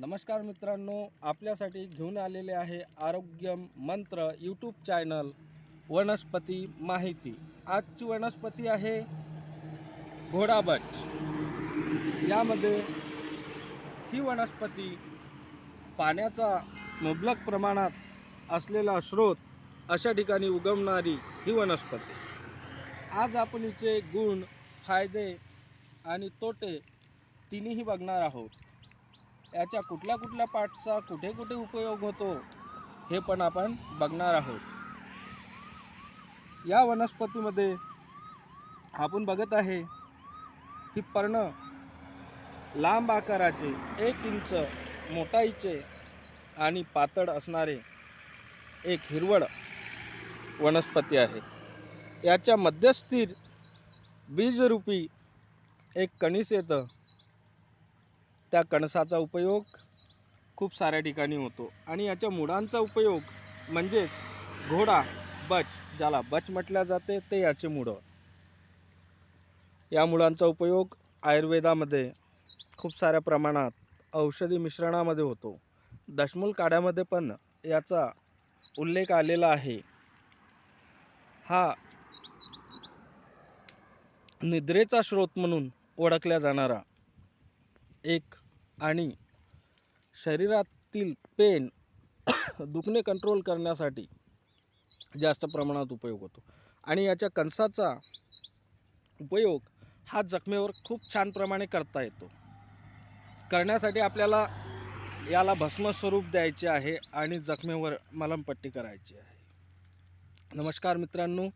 नमस्कार मित्रांनो आपल्यासाठी घेऊन आलेले आहे आरोग्य मंत्र यूट्यूब चॅनल वनस्पती माहिती. आजची वनस्पती आहे घोडाबच. यामध्ये ही वनस्पती पाण्याचा मुबलक प्रमाणात असलेला स्रोत अशा ठिकाणी उगवणारी ही वनस्पती. आज आपण हिचे गुण फायदे आणि तोटे तिन्हीही बघणार आहोत. याच्या कुठल्या कुठल्या पार्टचा कुठे कुठे उपयोग होतो हे पण आपण बघणार आहोत. या वनस्पतीमध्ये आपण बघत आहे ही पर्ण लांब आकाराचे एक इंच मोठाईचे आणि पातळ असणारे एक हिरवळ वनस्पती आहे. याच्या मध्यस्थिर बीजरूपी एक कणीस येतं. त्या कणसाचा उपयोग खूप साऱ्या ठिकाणी होतो. आणि याच्या मुळांचा उपयोग म्हणजेच घोडा बच ज्याला बच म्हटल्या जाते ते याचे मुळं. या मुळांचा उपयोग आयुर्वेदामध्ये खूप साऱ्या प्रमाणात औषधी मिश्रणामध्ये होतो. दशमूल काढ्यामध्ये पण याचा उल्लेख आलेला आहे. हा निद्रेचा स्रोत म्हणून ओळखल्या जाणारा एक आणि शरीरातील पेन दुखणे कंट्रोल करण्यासाठी जास्त प्रमाणात उपयोग होतो. आणि याच्या कणसाचा उपयोग हा जखमेवर खूप छान प्रमाणे करता येतो. करण्यासाठी आपल्याला याला भस्म स्वरूप द्यायचे आहे आणि जखमेवर मलमपट्टी करायची आहे. नमस्कार मित्रांनो.